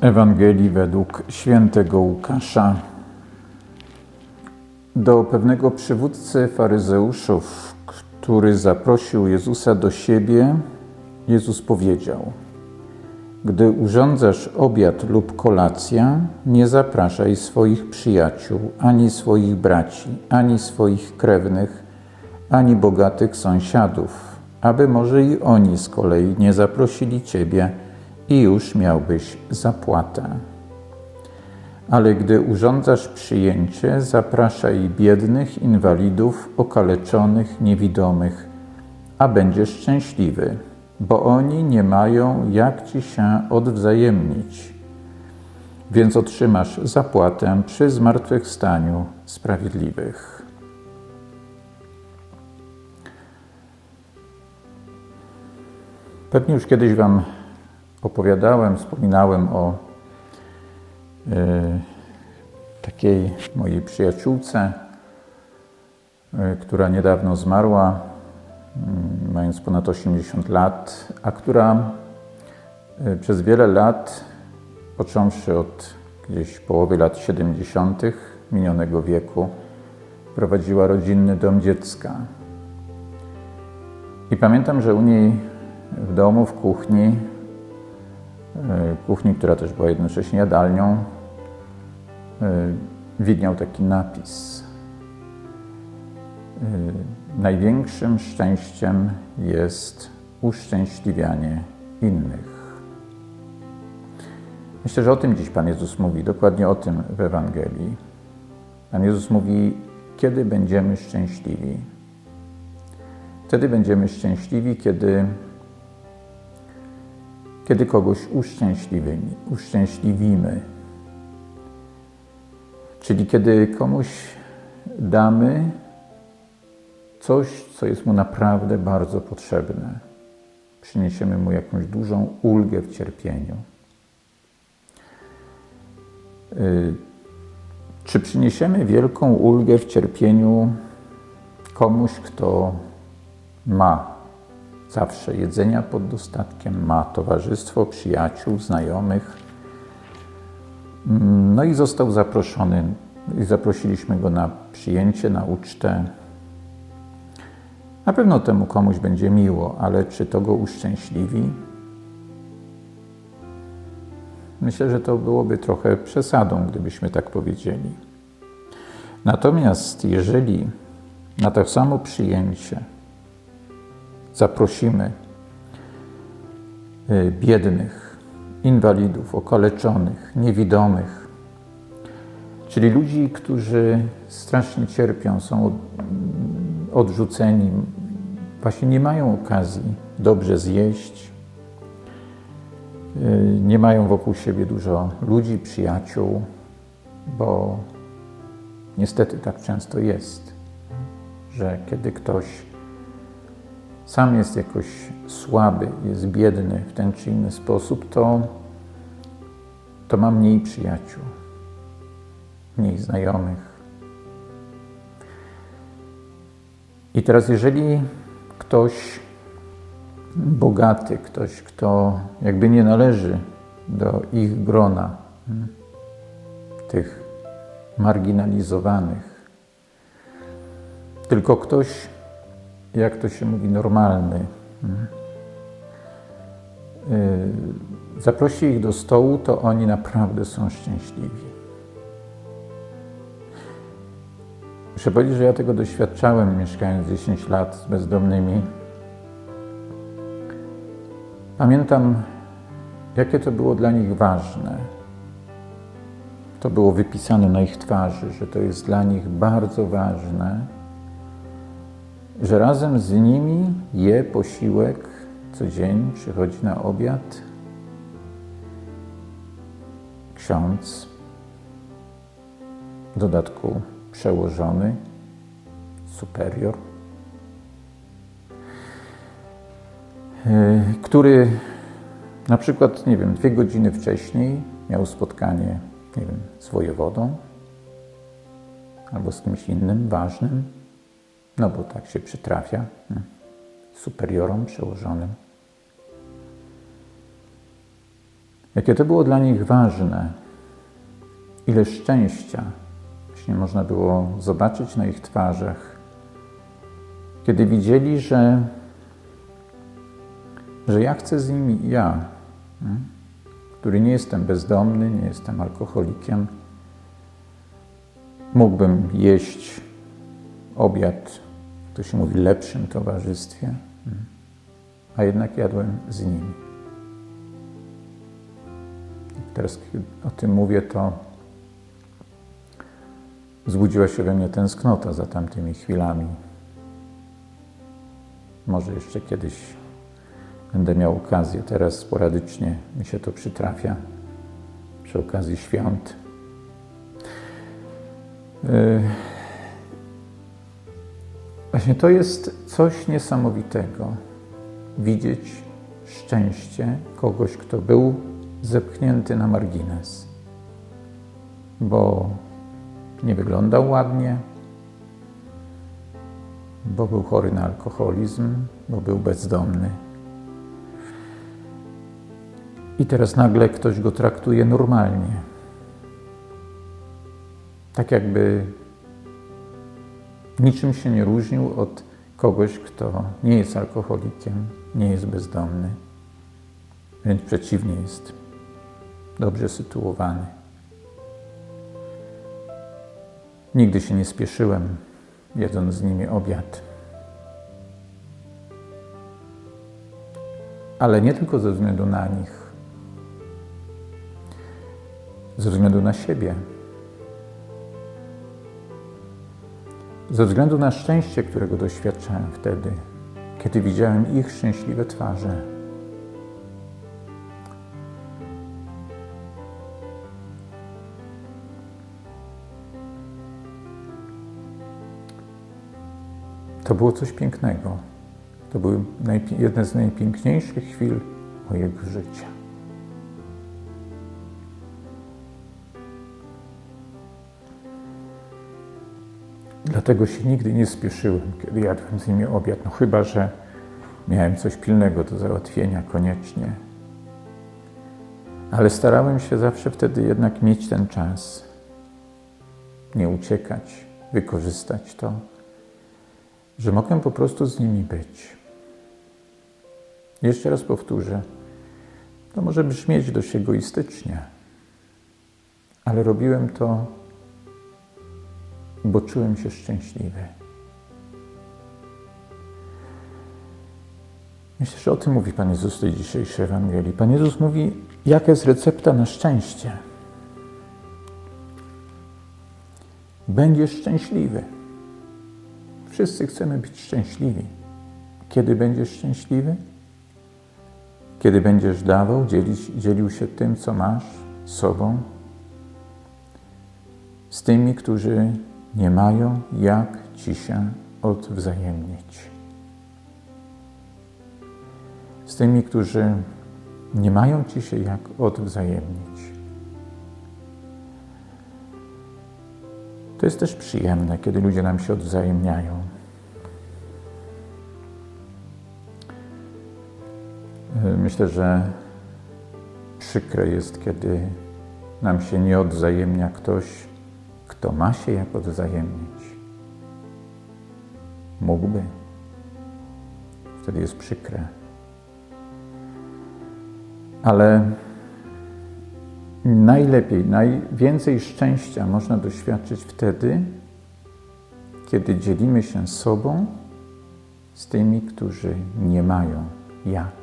Ewangelii według świętego Łukasza. Do pewnego przywódcy faryzeuszów, który zaprosił Jezusa do siebie, Jezus powiedział: Gdy urządzasz obiad lub kolację, nie zapraszaj swoich przyjaciół, ani swoich braci, ani swoich krewnych, ani bogatych sąsiadów, aby może i oni z kolei nie zaprosili ciebie i już miałbyś zapłatę. Ale gdy urządzasz przyjęcie, zapraszaj biednych, inwalidów, okaleczonych, niewidomych, a będziesz szczęśliwy, bo oni nie mają jak ci się odwzajemnić. Więc otrzymasz zapłatę przy zmartwychwstaniu sprawiedliwych. Pewnie już kiedyś Wam opowiadałem, wspominałem o y, takiej mojej przyjaciółce, y, która niedawno zmarła, y, mając ponad 80 lat, a która przez wiele lat, począwszy od gdzieś połowy lat 70. minionego wieku, prowadziła rodzinny dom dziecka. I pamiętam, że u niej w domu, w kuchni, kuchni, która też była jednocześnie jadalnią, e, widniał taki napis. E, największym szczęściem jest uszczęśliwianie innych. Myślę, że o tym dziś Pan Jezus mówi, dokładnie o tym w Ewangelii. Pan Jezus mówi, kiedy będziemy szczęśliwi. Wtedy będziemy szczęśliwi, kiedy kiedy kogoś uszczęśliwimy, uszczęśliwimy. Czyli kiedy komuś damy coś, co jest mu naprawdę bardzo potrzebne. Przyniesiemy mu jakąś dużą ulgę w cierpieniu. Y, czy przyniesiemy wielką ulgę w cierpieniu komuś, kto ma zawsze jedzenia pod dostatkiem, ma towarzystwo, przyjaciół, znajomych. Mm, no i został zaproszony, i zaprosiliśmy go na przyjęcie, na ucztę. Na pewno temu komuś będzie miło, ale czy to go uszczęśliwi? Myślę, że to byłoby trochę przesadą, gdybyśmy tak powiedzieli. Natomiast jeżeli na to samo przyjęcie zaprosimy y, biednych, inwalidów, okaleczonych, niewidomych, czyli ludzi, którzy strasznie cierpią, są odrzuceni, właśnie nie mają okazji dobrze zjeść, y, nie mają wokół siebie dużo ludzi, przyjaciół, bo niestety tak często jest, że kiedy ktoś sam jest jakoś słaby, jest biedny w ten czy inny sposób, to, to ma mniej przyjaciół, mniej znajomych. I teraz, jeżeli ktoś bogaty, ktoś, kto jakby nie należy do ich grona, hmm, tych marginalizowanych, tylko ktoś jak to się mówi, normalny. Y, zaprosi ich do stołu, to oni naprawdę są szczęśliwi. Muszę powiedzieć, że ja tego doświadczałem, mieszkając 10 lat z bezdomnymi. Pamiętam, jakie to było dla nich ważne. To było wypisane na ich twarzy, że to jest dla nich bardzo ważne że razem z nimi je posiłek co dzień, przychodzi na obiad. Ksiądz, w dodatku przełożony, superior, e, który na przykład, nie wiem, dwie godziny wcześniej miał spotkanie, nie wiem, z wojewodą albo z kimś innym ważnym no bo tak się przytrafia superiorom przełożonym. Jakie to było dla nich ważne, ile szczęścia właśnie można było zobaczyć na ich twarzach, kiedy widzieli, że, że ja chcę z nimi, ja, który nie jestem bezdomny, nie jestem alkoholikiem, mógłbym jeść obiad, to się mówi, lepszym towarzystwie, hmm, a jednak jadłem z nimi. I teraz, o tym mówię, to zbudziła się we mnie tęsknota za tamtymi chwilami. Może jeszcze kiedyś będę miał okazję, teraz sporadycznie mi się to przytrafia przy okazji świąt. Yy, właśnie to jest coś niesamowitego. Widzieć szczęście kogoś, kto był zepchnięty na margines. Bo nie wyglądał ładnie, bo był chory na alkoholizm, bo był bezdomny. I teraz nagle ktoś go traktuje normalnie. Tak jakby niczym się nie różnił od kogoś, kto nie jest alkoholikiem, nie jest bezdomny. Wręcz przeciwnie jest dobrze sytuowany. Nigdy się nie spieszyłem, jedząc z nimi obiad. Ale nie tylko ze względu na nich, ze względu na siebie, ze względu na szczęście, którego doświadczałem wtedy, kiedy widziałem ich szczęśliwe twarze. To było coś pięknego. To były jedne z najpiękniejszych chwil mojego życia. Dlatego się nigdy nie spieszyłem, kiedy jadłem z nimi obiad, no chyba, że miałem coś pilnego do załatwienia koniecznie. Ale starałem się zawsze wtedy jednak mieć ten czas, nie uciekać, wykorzystać to że mogę po prostu z nimi być. Jeszcze raz powtórzę, to może brzmieć dość egoistycznie, ale robiłem to, bo czułem się szczęśliwy. Myślę, że o tym mówi Pan Jezus w tej dzisiejszej Ewangelii. Pan Jezus mówi, jaka jest recepta na szczęście. Będziesz szczęśliwy. Wszyscy chcemy być szczęśliwi. Kiedy będziesz szczęśliwy? Kiedy będziesz dawał, dzielić, dzielił się tym, co masz, sobą, z tymi, którzy nie mają jak ci się odwzajemnić. Z tymi, którzy nie mają ci się jak odwzajemnić. To jest też przyjemne, kiedy ludzie nam się odwzajemniają. Myślę, że przykre jest, kiedy nam się nie odwzajemnia ktoś, kto ma się jak odwzajemnić. Mógłby. Wtedy jest przykre. Ale Najlepiej, najwięcej szczęścia można doświadczyć wtedy, kiedy dzielimy się sobą z tymi, którzy nie mają jak,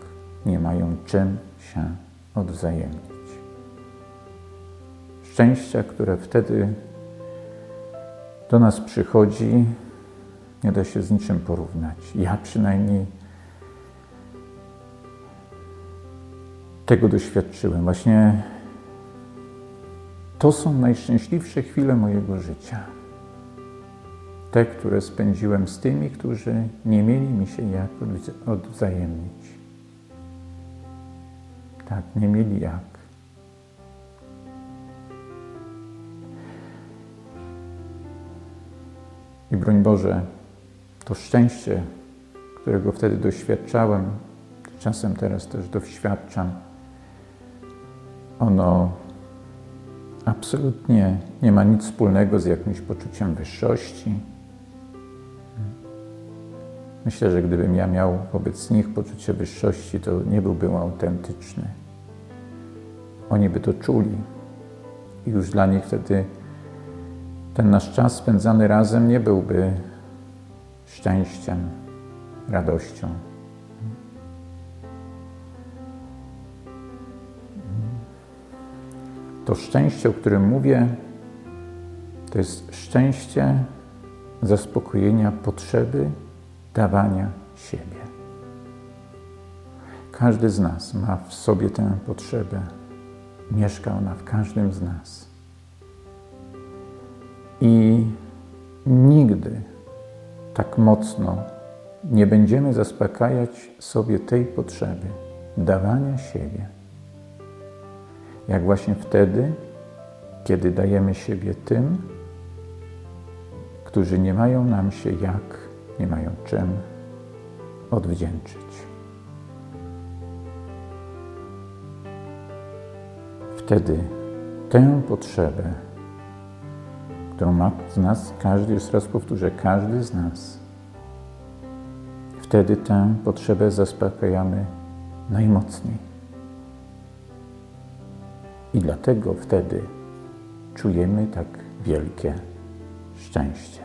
nie mają czym się odwzajemnić. Szczęścia, które wtedy do nas przychodzi, nie da się z niczym porównać. Ja przynajmniej tego doświadczyłem. Właśnie to są najszczęśliwsze chwile mojego życia. Te, które spędziłem z tymi, którzy nie mieli mi się jak odwzajemnić. Tak, nie mieli jak. I broń Boże, to szczęście, którego wtedy doświadczałem, czasem teraz też doświadczam, ono absolutnie nie ma nic wspólnego z jakimś poczuciem wyższości. Myślę, że gdybym ja miał wobec nich poczucie wyższości, to nie byłbym autentyczny. Oni by to czuli. I już dla nich wtedy ten nasz czas spędzany razem nie byłby szczęściem, radością. To szczęście, o którym mówię, to jest szczęście zaspokojenia potrzeby dawania siebie. Każdy z nas ma w sobie tę potrzebę. Mieszka ona w każdym z nas. I nigdy tak mocno nie będziemy zaspokajać sobie tej potrzeby dawania siebie, jak właśnie wtedy, kiedy dajemy siebie tym, którzy nie mają nam się jak, nie mają czym odwdzięczyć. Wtedy tę potrzebę, którą ma z nas każdy, jeszcze raz powtórzę, każdy z nas, wtedy tę potrzebę zaspokajamy najmocniej. I dlatego wtedy czujemy tak wielkie szczęście.